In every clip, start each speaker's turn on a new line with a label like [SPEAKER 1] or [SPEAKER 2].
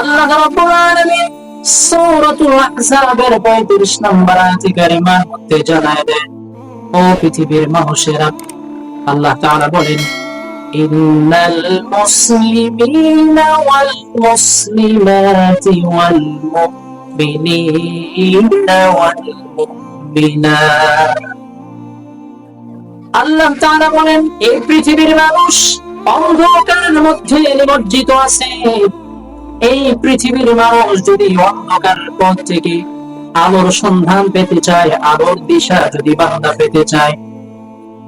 [SPEAKER 1] আল্লাহ রাব্বুল আলামিন সূরাতুল আহজাবের 35 নম্বর আয়াতে কারিমার মধ্যে জানায় দেন, ও পৃথিবীর আল্লাহ তাআলা বলেন, ইন্নাল মুসলিমিনা ওয়াল মুসলিমাতি ওয়াল মুমিনিনা ওয়াল মুমিনাত। আল্লাহ তাআলা বলেন, এই পৃথিবীর মানুষ অন্ধকারের মধ্যে নিমজ্জিত আছে। এই পৃথিবীর মানুষ যদি অন্ধকার পথ থেকে আলোর সন্ধান পেতে চায়, আলোর দিশা যদি বান্দা পেতে চায়,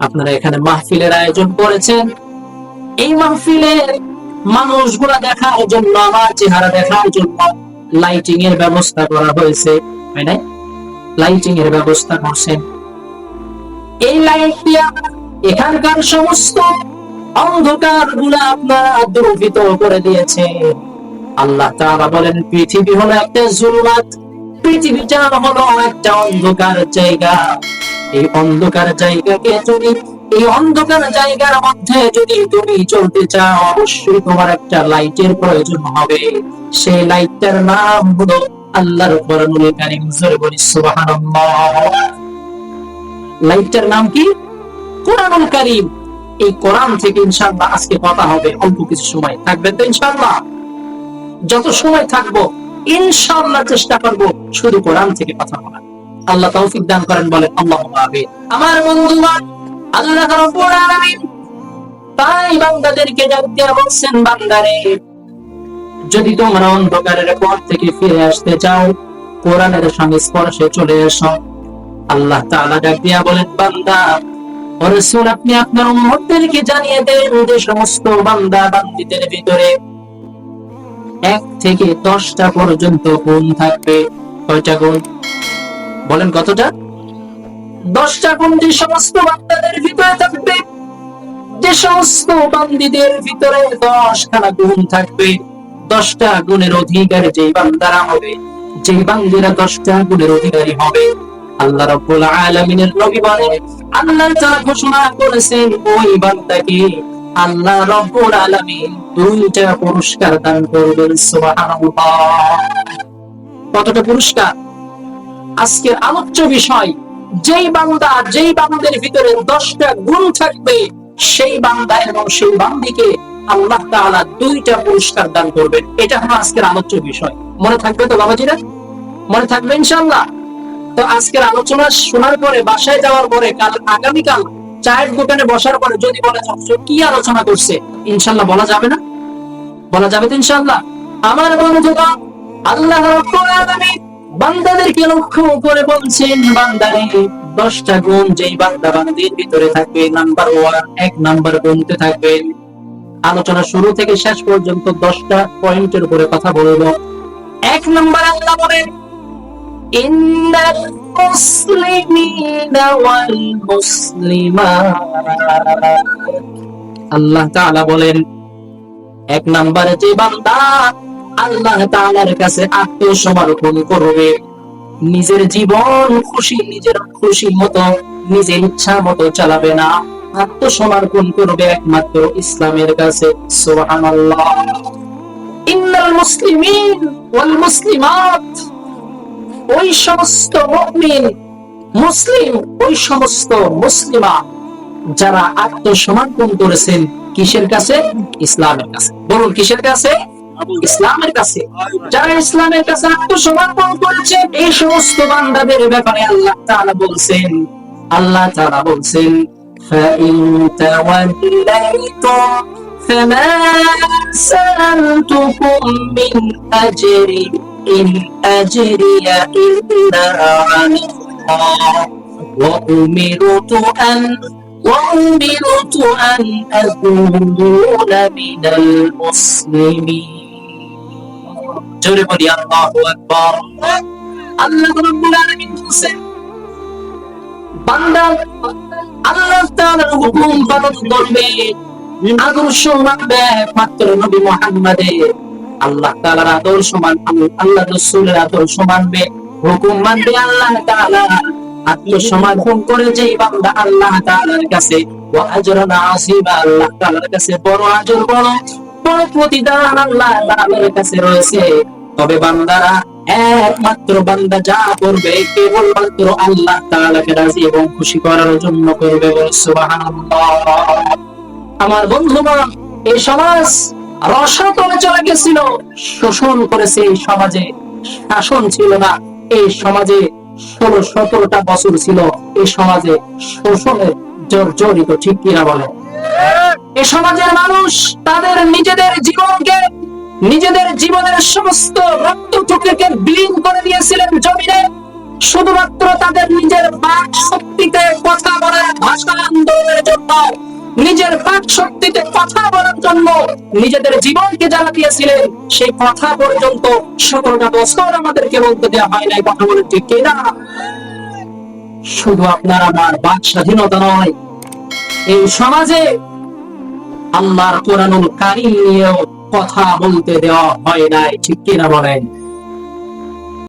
[SPEAKER 1] আপনারা এখানে মাহফিলের আয়োজন করেছেন। এই মাহফিলের মানুষগুলা দেখার জন্য, আমার চেহারা দেখার জন্য লাইটিং এর ব্যবস্থা করা হয়েছে তাই না লাইটিং এর ব্যবস্থা করছেন। এই লাইট দিয়া এখানকার সমস্ত অন্ধকারগুলা আপনারা দুর্বৃত করে দিয়েছে আল্লাহ তাআলা বলেন, পৃথিবী হলো একটা জুলমাত পৃথিবীটা হলো একটা অন্ধকার জায়গা। এই অন্ধকার জায়গাকে যদি, এই অন্ধকার জায়গার মধ্যে যদি তুমি চলতে চাও, অবশ্যই তোমার একটা লাইটের প্রয়োজন হবে। সেই লাইটটার নাম হলো আল্লাহর কোরআনুল কারীম, জোরে বলি, সুবহানাল্লাহ। লাইটটার নাম কি? কোরআনুল কারীম। এই কোরআন থেকে ইনশাআল্লাহ আজকে কথা হবে অল্প কিছু সময়। থাকবে তো ইনশাআল্লাহ? যত সময় থাকব, ইনশাআল্লাহ চেষ্টা করব শুধু কোরআন থেকে কথা বলা আল্লাহ তৌফিক দান করেন, বলেন আল্লাহ আমিন। আমার বন্ধুগণ, আল্লাহ রাব্বুল আলামিন তাই বান্দাদেরকে জানতে বলছেন, বান্দারে, যদি তোমরা অন্ধকারের পথ থেকে ফিরে আসতে চাও, কোরআনের সঙ্গে স্পর্শে চলে এসো। আল্লাহ তাআলা ডাক দিয়া বলেন, বান্দা, ও রাসূল, আপনি আপনার উম্মতদেরকে জানিয়ে দেন যে সমস্ত বান্দা বান্দীদের ভিতরে এক থেকে দশটা পর্যন্ত গুণ থাকবে। কয়টা গুণ বলেন কতটা? দশটা গুণ যে সমস্ত বান্দাদের ভিতরে থাকবে, যে সমস্ত বান্দিদের ভিতরে দশখানা গুণ থাকবে, দশটা গুণের অধিকারী যেই বান্দারা হবে, যেই বান্দিরা দশটা গুণের অধিকারী হবে। আল্লাহ রাব্বুল আলামিনের নবী বলে আল্লাহ তাআলা ঘোষণা করেছেন, ওই বান্দাকে আল্লাহ রব্বুল আলামিন দুইটা পুরস্কার দান করবেন, সুবহানাল্লাহ। কতটা পুরস্কার? আজকের আলোচ্য বিষয়, যেই বান্দা, যেই বান্দের ভিতরে দশটা গুণ থাকবে, সেই বান্দা এবং সেই বান্দিকে আল্লাহ তাআলা দুইটা পুরস্কার দান করবেন। এটা হলো আজকের আলোচ্য বিষয়। মনে থাকবে তো বাবাজিরা? মনে থাকবে ইনশাআল্লাহ? তো আজকের আলোচনা শোনার পরে, বাসায় যাওয়ার পরে, কাল আগামীকাল চায়ের দোকানে বসার পরে যদি বলে যে, হুজুর কি আলোচনা করছে? ইনশাল্লাহ বলা যাবে না। বলা যাবে তো ইনশাল্লাহ। আমার বন্ধুগণ আল্লাহ রাব্বুল আলামিন বান্দাদেরকে লক্ষ্য করে বলছেন বান্দারে দশটা গুণ যেই বান্দা বান্দির ভিতরে থাকবে নাম্বার ওয়ান এক নাম্বার গুণতে থাকবে। আলোচনা শুরু থেকে শেষ পর্যন্ত দশটা পয়েন্টের উপরে কথা বলব। এক নাম্বার আল্লাহ বলেন المسلمين والمسلمات আল্লাহ তাআলা বলেন এক নম্বরে যে বান্দা আল্লাহ তাআলার কাছে আত্মসমর্পণ করবে নিজের জীবন খুশি নিজের খুশি মতো নিজের ইচ্ছা মতো চালাবে না আত্মসমর্পণ করবে একমাত্র ইসলামের কাছে সুবহানাল্লাহ ইন্নাল মুসলিমিন ওয়াল মুসলিমাত ওই সমস্ত মুমিন মুসলিম ওই সমস্ত মুসলিমা যারা আত্মসমর্পণ করেছেন কিসের কাছে ইসলামের কাছে বলুন কিসের কাছে ইসলামের কাছে যারা ইসলামের কাছে আত্মসমর্পণ করেছে এই সমস্ত বান্দাদের ব্যাপারে আল্লাহ তাআলা বলছেন আল্লাহ তাআলা বলছেন فإن توليتم فما سألتكم من أجر إن أجري إلا على الله وأمرت أن وأمرت أن أكون من المسلمين জোরে বলি আল্লাহু আকবার আল্লাহ রাব্বুল আলামিন বলেন বান্দা আল্লাহ তাআলার হুকুম পালন করবে আদর্শ মানবে মাত্র নবী মুহাম্মাদের আল্লাহ তাআলার আদর্শ মানবে আল্লাহ রাসূলের আদর্শ মানবে হুকুম মানবে আল্লাহ তাআলা। আত্মসমর্পণ করে যেই বান্দা আল্লাহ তাআলার কাছে আল্লাহ তাআলার কাছে বড় আজর, বড় বড় প্রতিদান আল্লাহ তাআলার কাছে রয়েছে। তবে বান্দারা একমাত্র বান্দা যা করবে, কেবলমাত্র আল্লাহ তাআলাকে রাজি এবং খুশি করার জন্য করবে বলে সুবহানাল্লাহ। আমার বন্ধুগণ, এই সমাজ রসাতলে চলে গেছিল। শোষণ করেছে এই সমাজে। শাসন ছিল না। এই সমাজে ষোলো সতেরোটা বছর ছিল। এই সমাজে শোষণের জর্জরিত ঠিক কিনা বলে? এ সমাজের মানুষ তাদের নিজেদের জীবনকে, নিজেদের জীবনের সমস্ত রক্ত রক্তটুকুকে বিলীন করে দিয়েছিলেন জমিনে। শুধুমাত্র তাদের নিজের বাক শক্তিতে কথা বলার ভাষা আন্দোলনের জন্য নিজের বাক শক্তিতে কথা বলার জন্য নিজেদের জীবনকে জানা দিয়েছিলেন। সেই কথা পর্যন্ত সতেরোটা বছর আমাদেরকে বলতে দেওয়া হয় নাই, কথা বলে ঠিক কিনা? শুধু আপনার আমার বাক স্বাধীনতা নয়, এই সমাজে আল্লাহর কোরআনুল কারিম নিয়েও কথা বলতে দেওয়া হয় নাই, ঠিক কিনা বলেন?